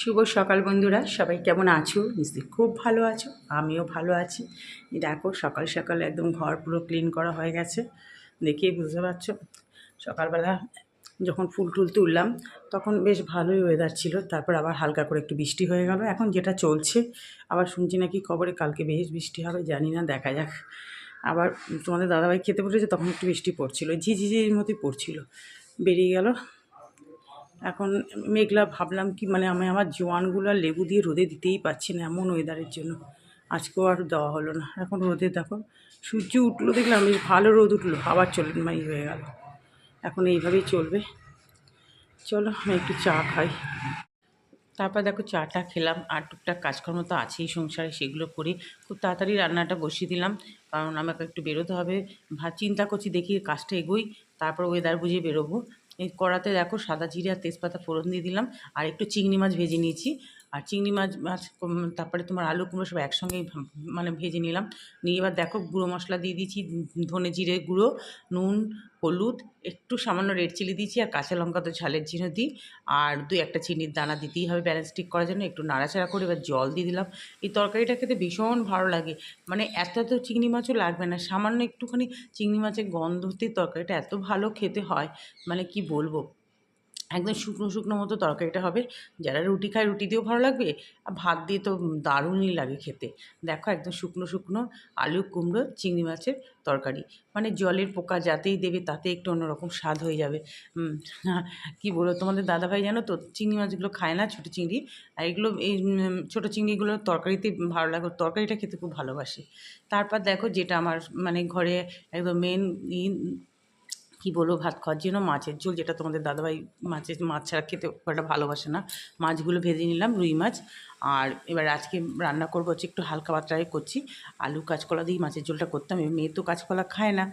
শুভ সকাল বন্ধুরা, সবাই কেমন আছো? নিশ্চয়ই খুব ভালো আছো, আমিও ভালো আছি। দেখো, সকাল সকাল একদম ঘর পুরো ক্লিন করা হয়ে গেছে, দেখেই বুঝতে পারছ। সকালবেলা যখন ফুল টুল তুললাম, তখন বেশ ভালোই ওয়েদার ছিল, তারপর আবার হালকা করে একটু বৃষ্টি হয়ে গেল। এখন যেটা চলছে, আবার শুনছি নাকি খবরে কালকে বেশ বৃষ্টি হবে, জানি না, দেখা যাক। আবার তোমাদের দাদাভাই খেতে বসেছে, তখন একটু বৃষ্টি পড়ছিল, ঝিঝিঝির মতোই পড়ছিল। বেরিয়ে গেল এখন মেঘলা ভাবলাম কি মানে আমি আমার জোয়ানগুলো লেবু দিয়ে রোদে দিতেই পারছি না এমন ওয়েদারের জন্য। আজকেও আর দেওয়া হলো না। এখন রোদে দেখো, সূর্য উঠল দেখলাম, বেশ ভালো রোদ উঠল, আবার চলে মাই হয়ে গেল। এখন এইভাবেই চলবে। চলো, আমি একটু চা খাই। তারপর দেখো, চাটা খেলাম, আর টুকটাক কাজকর্ম তো আছেই সংসারে, সেগুলো করি খুব তাড়াতাড়ি রান্নাটা বসিয়ে দিলাম। কারণ আমাকে একটু বেরোতে হবে। চিন্তা করছি দেখি কাজটা এগোই, তারপর ওয়েদার বুঝে বেরোবো। এই কড়াতে দেখো সাদা জিরে আর তেজপাতা ফোড়ন দিয়ে দিলাম। আর একটু চিংড়ি মাছ ভেজে নিয়েছি। আর চিংড়ি মাছ মাছ তারপরে তোমার আলু কুমড়ো সব একসঙ্গেই মানে ভেজে নিলাম। নিয়ে এবার দেখো গুঁড়ো মশলা দিয়ে দিয়েছি ধনে জিরে গুঁড়ো, নুন, হলুদ, একটু সামান্য রেড চিলি দিয়েছি আর কাঁচা লঙ্কা তো ঝালের জিনিস দিই। আর দুই একটা চিনির দানা দিতেই হবে ব্যালেন্স ঠিক করার জন্য, একটু নাড়াচাড়া করে এবার জল দিয়ে দিলাম। এই তরকারিটা খেতে ভীষণ ভালো লাগে মানে এত এত চিংড়ি মাছও লাগবে না, সামান্য একটুখানি চিংড়ি মাছের গন্ধতেই তরকারিটা এত ভালো খেতে হয় মানে কি বলব? একদম শুকনো শুকনো মতো তরকারিটা হবে। যারা রুটি খায় রুটি দিয়েও ভালো লাগবে, আর ভাত দিয়ে তো দারুণই লাগে খেতে। দেখো একদম শুকনো শুকনো আলু, কুমড়ো, চিংড়ি মাছের তরকারি। মানে জলের পোকা যাতেই দেবে, তাতে একটু অন্যরকম স্বাদ হয়ে যাবে। কি বলব তোমাদের দাদাভাই জানো তো, চিংড়ি মাছগুলো খায় না ছোটো চিংড়ি। আর এগুলো এই ছোটো চিংড়িগুলো তরকারিতে ভালো লাগে, তরকারিটা খেতে খুব ভালোবাসে। তারপর দেখো যেটা আমার মানে ঘরে একদম মেন কি বলব, ভাত খাওয়ার জন্য মাছের ঝোল, যেটা তোমাদের দাদাভাই মাছের, মাছ ছাড়া খেতে একটা ভালোবাসে না। মাছগুলো ভেজে নিলাম, রুই মাছ। আর এবার আজকে রান্না করব হচ্ছে একটু হালকা পাতলাই করছি। আলু কাঁচকলা দিয়ে মাছের ঝোলটা করতাম, এবার মেয়ে তো কাঁচকলা খায় না।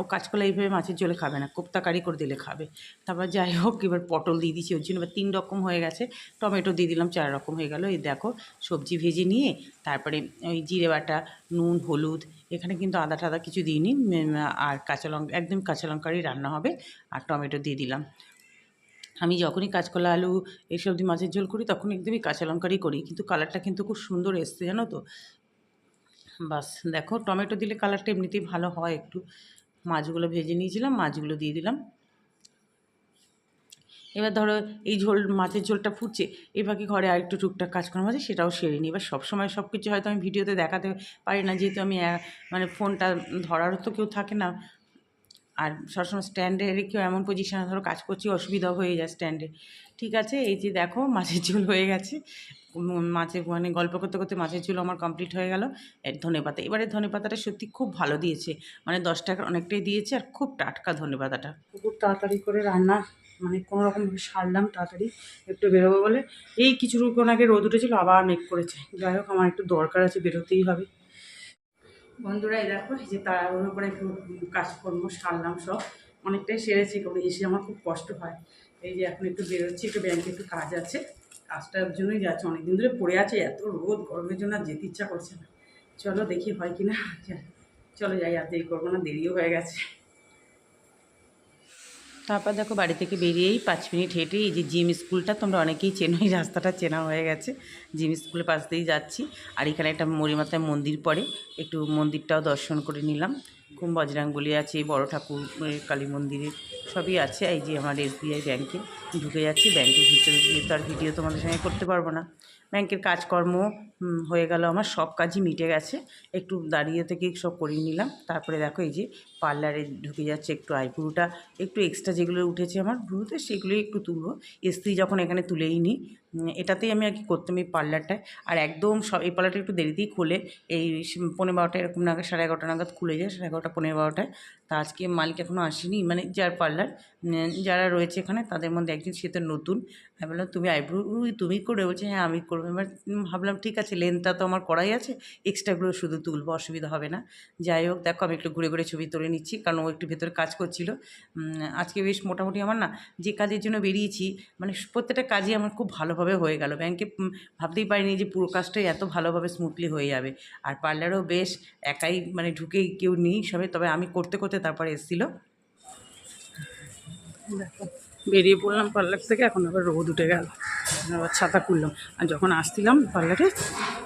ও কাঁচকলা এইভাবে মাছের ঝোলে খাবে না, কোপ্তা কারি করে দিলে খাবে। তারপর যাই হোক, এবার পটল দিয়ে দিচ্ছি ওর জন্য এবার তিন রকম হয়ে গেছে। টমেটো দিয়ে দিলাম, চার রকম হয়ে গেল। এই দেখো, সবজি ভেজে নিয়ে, তারপরে ওই জিরে বাটা, নুন, হলুদ এখানে কিন্তু আদা টাদা কিছু দিইনি। আর কাঁচা লঙ্কা একদম কাঁচা লঙ্কারই রান্না হবে। আর টমেটো দিয়ে দিলাম। আমি যখনই কাঁচকলা, আলু এইসব দিয়ে মাছের ঝোল করি, তখন একদমই কাঁচা লঙ্কারই করি। কিন্তু কালারটা কিন্তু খুব সুন্দর এসছে, জানো তো? বাস, দেখো, টমেটো দিলে কালারটা এমনিতেই ভালো হয় একটু। মাছগুলো ভেজে নিয়েছিলাম, মাছগুলো দিয়ে দিলাম। এবার ধরো এই ঝোল, মাছের ঝোলটা ফুটছে ফাঁকে ঘরে আরেকটু টুকটাক কাজকর্ম আছে সেটাও সেরে নিই। এবার সবসময় সব কিছু হয়তো আমি ভিডিওতে দেখাতে পারি না, যেহেতু আমি মানে ফোনটা ধরারও তো কেউ থাকে না। আর সবসময় স্ট্যান্ডে রেখেও এমন পজিশনে ধরো কাজ করছি অসুবিধা হয়ে যায় স্ট্যান্ডে। ঠিক আছে, এই যে দেখো মাছের ঝোল হয়ে গেছে। মাছের মানে গল্প করতে করতে মাছের ঝোল আমার কমপ্লিট হয়ে গেল। ধনে পাতা এবারে ধনে পাতাটা সত্যি খুব ভালো দিয়েছে। মানে দশ টাকার অনেকটাই দিয়েছে, আর খুব টাটকা ধনে পাতাটা খুব তাড়াতাড়ি করে রান্না মানে কোনো রকমভাবে সারলাম তাড়াতাড়ি একটু বেরোবো বলে। এই কিছুক্ষণ আগে রোদ উঠেছিল, আবার মেঘ করেছে। যাই হোক, আমার একটু দরকার আছে, বেরোতেই হবে। বন্ধুরা, এই দেখো, এই যে তাড়াহুড়ো করে একটু কাজকর্ম সারলাম সব অনেকটাই সেরেছি কারণ এসে আমার খুব কষ্ট হয়। এই যে এখন একটু বেরোচ্ছি, একটু ব্যাংকে একটু কাজ আছে। কাজটার জন্যই যাচ্ছে, অনেকদিন ধরে পড়ে আছে, এত রোদ, গরমের জন্য আর যেতে ইচ্ছা করছে না। চলো দেখি হয় কি না চলো যাই, আর দেরি করব না, দেরিও হয়ে গেছে। তারপর দেখো বাড়ি থেকে বেরিয়েই পাঁচ মিনিট হেঁটে এই যে জিম স্কুলটা, তোমরা অনেকেই চেনো, এই রাস্তাটা চেনা হয়ে গেছে। জিম স্কুলের পাশ দিয়েই যাচ্ছি। আর এখানে একটা মরিমাতায় মন্দির পড়ে, একটু মন্দিরটাও দর্শন করে নিলাম। খুব বজরাঙ্গলি আছে, বড় ঠাকুর কালী মন্দিরে, সবই আছে। এই যে আমার এসবিআই ব্যাংকে ঢুকে যাচ্ছি। ব্যাংকের ভিতরে গিয়ে তো আর ভিডিও তোমাদের সঙ্গে করতে পারব না। ব্যাংকের কাজকর্ম হয়ে গেল, আমার সব কাজই মিটে গেছে। একটু দাঁড়িয়ে থেকে সব করিয়ে নিলাম। তারপরে দেখো এই যে পার্লারে ঢুকে যাচ্ছে একটু আইব্রুটা, একটু এক্সট্রা যেগুলো উঠেছে আমার ভ্রুতে সেগুলোই একটু তুলবো। স্ত্রী যখন এখানে তুলেই নিই এটাতেই আমি আর কি করতাম এই পার্লারটায়। আর একদম সব, এই পার্লারটা একটু দেরিতেই খোলে, এই পনেরো বারোটা এরকম নাগাদ, সাড়ে এগারোটা নাগাদ খুলে যায়, সাড়ে এগারোটা পনেরো বারোটায়। তা আজকে মালিক এখনও আসেনি। মানে যার পার্লার যারা রয়েছে এখানে, তাদের মধ্যে একজন, সে তো নতুন। আমি বললাম, তুমি আইব্রু তুমি করে বলছে হ্যাঁ আমি করব। এবার ভাবলাম, ঠিক আছে, লেনটা তো আমার করাই আছে। এক্সট্রাগুলো শুধু তুলবো, অসুবিধা হবে না। যাই হোক, দেখো, আমি একটু ঘুরে ঘুরে ছবি তুলে নিচ্ছি, কারণ ও একটু ভেতরে কাজ করছিল। আজকে বেশ মোটামুটি আমার না, যে কাজের জন্য বেরিয়েছি মানে প্রত্যেকটা কাজই আমার খুব ভালোভাবে হয়ে গেল। ব্যাংকে ভাবতেই পারিনি যে পুরো কাজটাই এত ভালোভাবে স্মুথলি হয়ে যাবে। আর পার্লারও বেশ একাই মানে ঢুকেই কেউ নেই সবে, তবে আমি করতে করতে তারপরে এসেছিল। বেরিয়ে পড়লাম পার্লার থেকে, এখন আবার রোদ উঠে গেল। আবার ছাতা খুললাম। আর যখন আসছিলাম পার্লারে,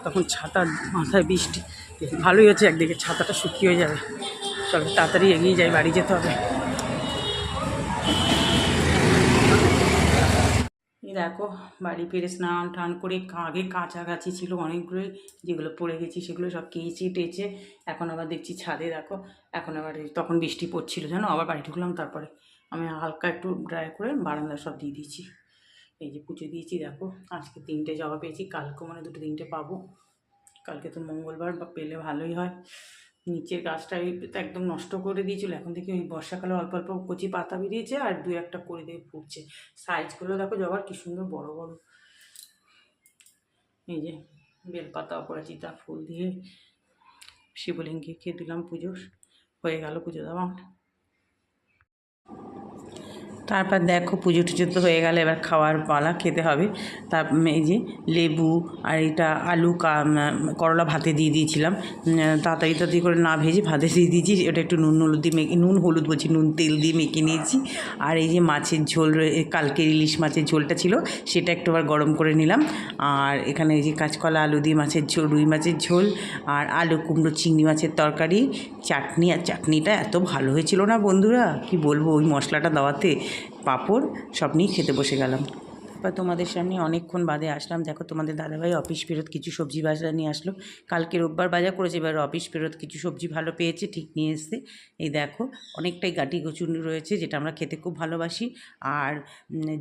তখন ছাতা মাথায় বৃষ্টি। ভালোই হচ্ছে, একদিকে ছাতাটা শুকিয়ে যাবে। তবে তাড়াতাড়ি এগিয়ে যাই, বাড়ি যেতে হবে। দেখো, বাড়ি ফিরে স্নান টান করে আগে কাছাকাছি ছিল অনেকগুলোই, যেগুলো পড়ে গেছি সেগুলো সব কেচে টেচে এখন আবার দেখছি ছাদে, দেখো। এখন আবার তখন বৃষ্টি পড়ছিল, জানো? আবার বাড়ি ঢুকলাম তারপরে আমি হালকা একটু ড্রাই করে বারান্দা সব দিয়ে দিয়েছি। এই যে পুজো দিয়েছি, দেখো। আজকে তিনটে জবা পেয়েছি কালকেও মানে দুটো তিনটে পাবো। কালকে তো মঙ্গলবার, বা পেলে ভালোই হয়। নিচের গাছটা একদম নষ্ট করে দিয়েছিল। এখন দেখি ওই বর্ষাকালে অল্প অল্প কচি পাতা বেরিয়েছে আর দু একটা করে দিয়ে ফুটছে। সাইজগুলো দেখো জবার কি সুন্দর বড় বড়। এই যে বেলপাতা, অপরাজিতা, ফুল দিয়ে শিবলিঙ্গে খেয়ে দিলাম পুজোর। হয়ে গেল পুজো দেওয়া। তারপর দেখো পুজো টুজো তো হয়ে গেলে, এবার খাওয়ার পালা খেতে হবে। তার এই যে লেবু আর এটা আলু কা- করলা ভাতে দিয়ে দিয়েছিলাম। তাড়াতাড়ি তাড়াতাড়ি করে না ভেজে ভাতে দিয়ে দিয়েছি, ওটা একটু নুন হলুদ দিয়ে মেখে, নুন হলুদ বলছি, নুন তেল দিয়ে মেখে নিয়েছি। আর এই যে মাছের ঝোল কালকে ইলিশ মাছের ঝোলটা ছিল, সেটা একটু আবার গরম করে নিলাম। আর এখানে এই যে কাঁচকলা, আলু দিয়ে মাছের ঝোল, রুই মাছের ঝোল, আর আলু কুমড়ো, চিংড়ি মাছের তরকারি, চাটনি, আর চাটনিটা এত ভালো হয়েছিল না বন্ধুরা? কি বলব, ওই মশলাটা দেওয়াতে পাঁপড় সব নিয়ে খেতে বসে গেলাম। তারপর তোমাদের সামনে অনেকক্ষণ বাদে আসলাম। দেখো তোমাদের দাদাভাই অফিস ফেরত কিছু সবজি বাজার নিয়ে আসলো। কালকে রোববার বাজার করেছে, এবার অফিস ফেরত কিছু সবজি ভালো পেয়েছে, ঠিক নিয়ে এসছে। এই দেখো, অনেকটাই গাটি কচুরি রয়েছে, যেটা আমরা খেতে খুব ভালোবাসি। আর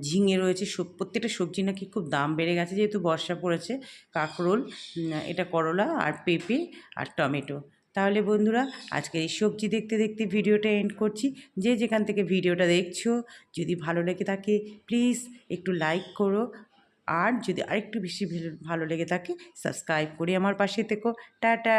ঝিঙে রয়েছে প্রত্যেকটা সবজি নাকি খুব দাম বেড়ে গেছে, যেহেতু বর্ষা পড়েছে। কাঁকরোল এটা করলা, আর পেঁপে, আর টমেটো। তাহলে বন্ধুরা আজকে এই সবজি দেখতে দেখতে ভিডিওটা এন্ড করছি। যে যেখান থেকে ভিডিওটা দেখছ, যদি ভালো লেগে থাকে প্লিজ একটু লাইক করো। আর যদি আরেকটু বেশি ভালো লেগে থাকে সাবস্ক্রাইব করে আমার পাশে থেকো। টাটা!